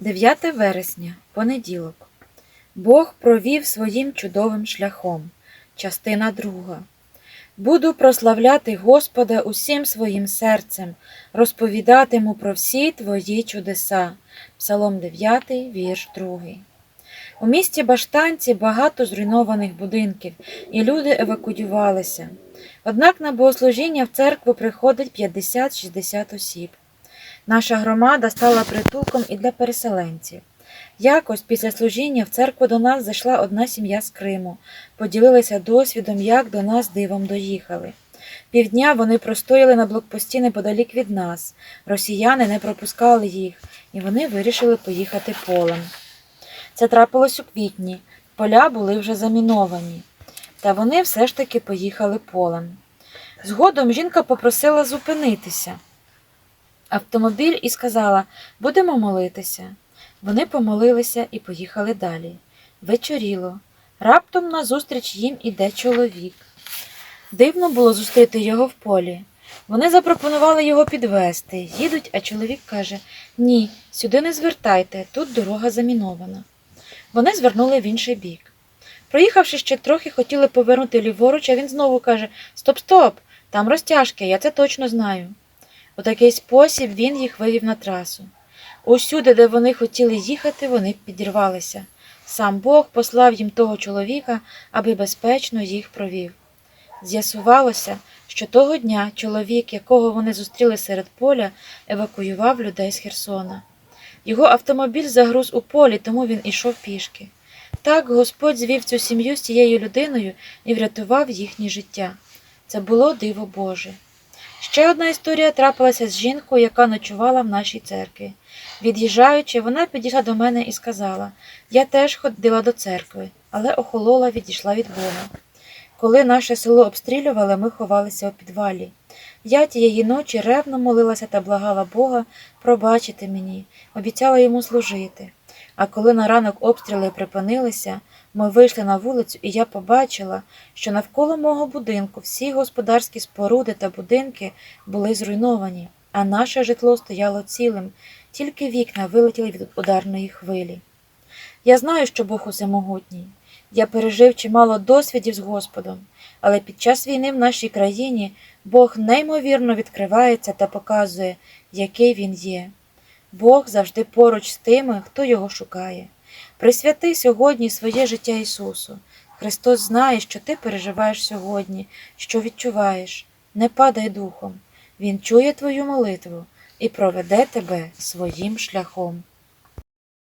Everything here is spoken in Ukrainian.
9 вересня, понеділок. Бог провів своїм чудовим шляхом. Частина друга. Буду прославляти Господа усім своїм серцем, розповідатиму про всі твої чудеса. Псалом 9, вірш 2. У місті Баштанці багато зруйнованих будинків, і люди евакуювалися. Однак на богослужіння в церкву приходить 50-60 осіб. Наша громада стала притулком і для переселенців. Якось після служіння в церкву до нас зайшла одна сім'я з Криму, поділилися досвідом, як до нас дивом доїхали. Півдня вони простояли на блокпості неподалік від нас. Росіяни не пропускали їх, і вони вирішили поїхати полем. Це трапилось у квітні, поля були вже заміновані. Та вони все ж таки поїхали полем. Згодом жінка попросила зупинитися автомобіль і сказала будемо молитися. Вони помолилися і поїхали далі. Вечоріло. Раптом назустріч їм іде чоловік. Дивно було зустріти його в полі. Вони запропонували його підвести. Їдуть, а чоловік каже Ні, сюди не звертайте, тут дорога замінована. Вони звернули в інший бік. Проїхавши ще трохи, хотіли повернути ліворуч, а він знову каже Стоп, стоп, там розтяжки, я це точно знаю. У такий спосіб він їх вивів на трасу. Усюди, де вони хотіли їхати, вони підірвалися. Сам Бог послав їм того чоловіка, аби безпечно їх провів. З'ясувалося, що того дня чоловік, якого вони зустріли серед поля, евакуював людей з Херсона. Його автомобіль загруз у полі, тому він ішов пішки. Так Господь звів цю сім'ю з цією людиною і врятував їхнє життя. Це було диво Боже. Ще одна історія трапилася з жінкою, яка ночувала в нашій церкві. Від'їжджаючи, вона підійшла до мене і сказала Я теж ходила до церкви, але охолола відійшла від Бога. Коли наше село обстрілювали, ми ховалися у підвалі. Я тієї ночі ревно молилася та благала Бога пробачити мені, обіцяла йому служити. А коли на ранок обстріли припинилися, ми вийшли на вулицю, і я побачила, що навколо мого будинку всі господарські споруди та будинки були зруйновані, а наше житло стояло цілим, тільки вікна вилетіли від ударної хвилі. Я знаю, що Бог усемогутній. Я пережив чимало досвідів з Господом, але під час війни в нашій країні Бог неймовірно відкривається та показує, який він є. Бог завжди поруч з тими, хто його шукає. Присвяти сьогодні своє життя Ісусу. Христос знає, що ти переживаєш сьогодні, що відчуваєш. Не падай духом. Він чує твою молитву і проведе тебе своїм шляхом.